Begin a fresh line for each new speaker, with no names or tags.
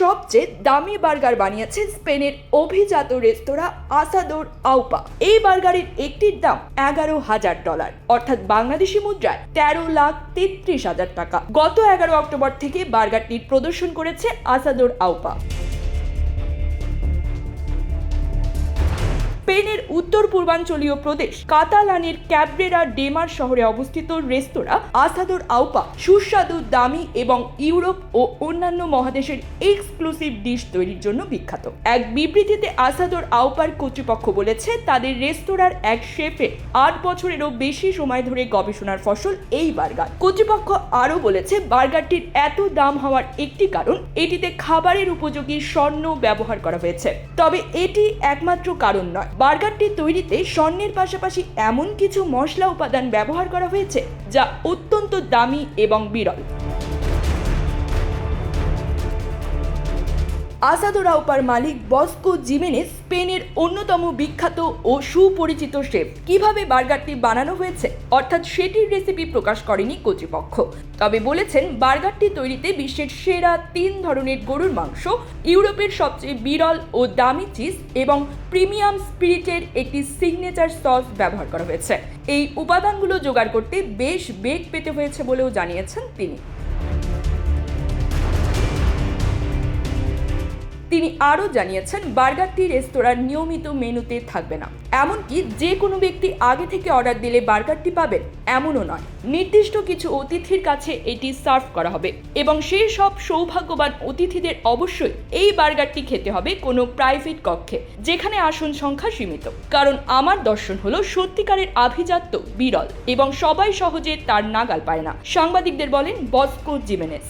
সবচেয়ে দামি বার্গার বানিয়েছে স্পেনের অভিজাত রেস্তোরাঁ আসাদোর আউপা। এই বার্গারের একটির দাম এগারো হাজার ডলার, অর্থাৎ বাংলাদেশি মুদ্রায় তেরো লাখ তেত্রিশ হাজার টাকা। গত এগারো অক্টোবর থেকে বার্গারটির প্রদর্শন করেছে আসাদোর আউপা। স্পেনের উত্তর পূর্বাঞ্চলীয় প্রদেশ কাতালানের ক্যাবরেরা ডেমার শহরে অবস্থিত রেস্তোরাঁ, আসাদোর আউপা, সুস্বাদু, দামি এবং ইউরোপ ও অন্যান্য মহাদেশের এক্সক্লুসিভ ডিশ তৈরির জন্য বিখ্যাত। এক বিবৃতিতে আসাদোর আউপার কর্তৃপক্ষ বলেছে, তাদের রেস্তোরাঁর এক শেফে আট বছরেরও বেশি সময় ধরে গবেষণার ফসল এই বার্গার। কর্তৃপক্ষ আরও বলেছে, বার্গারটির এত দাম হওয়ার একটি কারণ, এটিতে খাবারের উপযোগী স্বর্ণ ব্যবহার করা হয়েছে। তবে এটি একমাত্র কারণ নয় বার্গারটি তৈরিতে স্বর্ণের পাশাপাশি এমন কিছু মশলা উপাদান ব্যবহার করা হয়েছে যা অত্যন্ত দামি এবং বিরল। আসাদোরাউপার মালিক বস্কো জিমেনেস স্পেনের অন্যতম বিখ্যাত ও সুপরিচিত শেফ। কীভাবে বার্গারটি বানানো হয়েছে? অর্থাৎ সেটির রেসিপি প্রকাশ করেনি কর্তৃপক্ষ। তবে বলেছেন, বার্গারটি তৈরিতে বিশ্বের সেরা তিন ধরনের গরুর মাংস, ইউরোপের সবচেয়ে বিরল ও দামি চিজ এবং প্রিমিয়াম স্পিরিটের একটি সিগনেচার সস ব্যবহার করা হয়েছে। এই উপাদানগুলো জোগাড় করতে বেশ বেগ পেতে হয়েছে বলেও জানিয়েছেন তিনি। তিনি আরও জানিয়েছেন বার্গারটি রেস্তোরাঁর নিয়মিত মেনুতে থাকবে না। এমনকি যে কোনো ব্যক্তি আগে থেকে অর্ডার দিলে বার্গারটি পাবেন, এমনও নয়। নির্দিষ্ট কিছু অতিথির কাছে এটি সার্ভ করা হবে এবং সেই সব সৌভাগ্যবান অতিথিদের অবশ্যই এই বার্গারটি খেতে হবে কোনো প্রাইভেট কক্ষে, যেখানে আসন সংখ্যা সীমিত। কারণ আমার দর্শন হলো সত্যিকারের আভিজাত্য বিরল এবং সবাই সহজে তার নাগাল পায় না। সাংবাদিকদের বলেন, বস্কো জিমেনেস।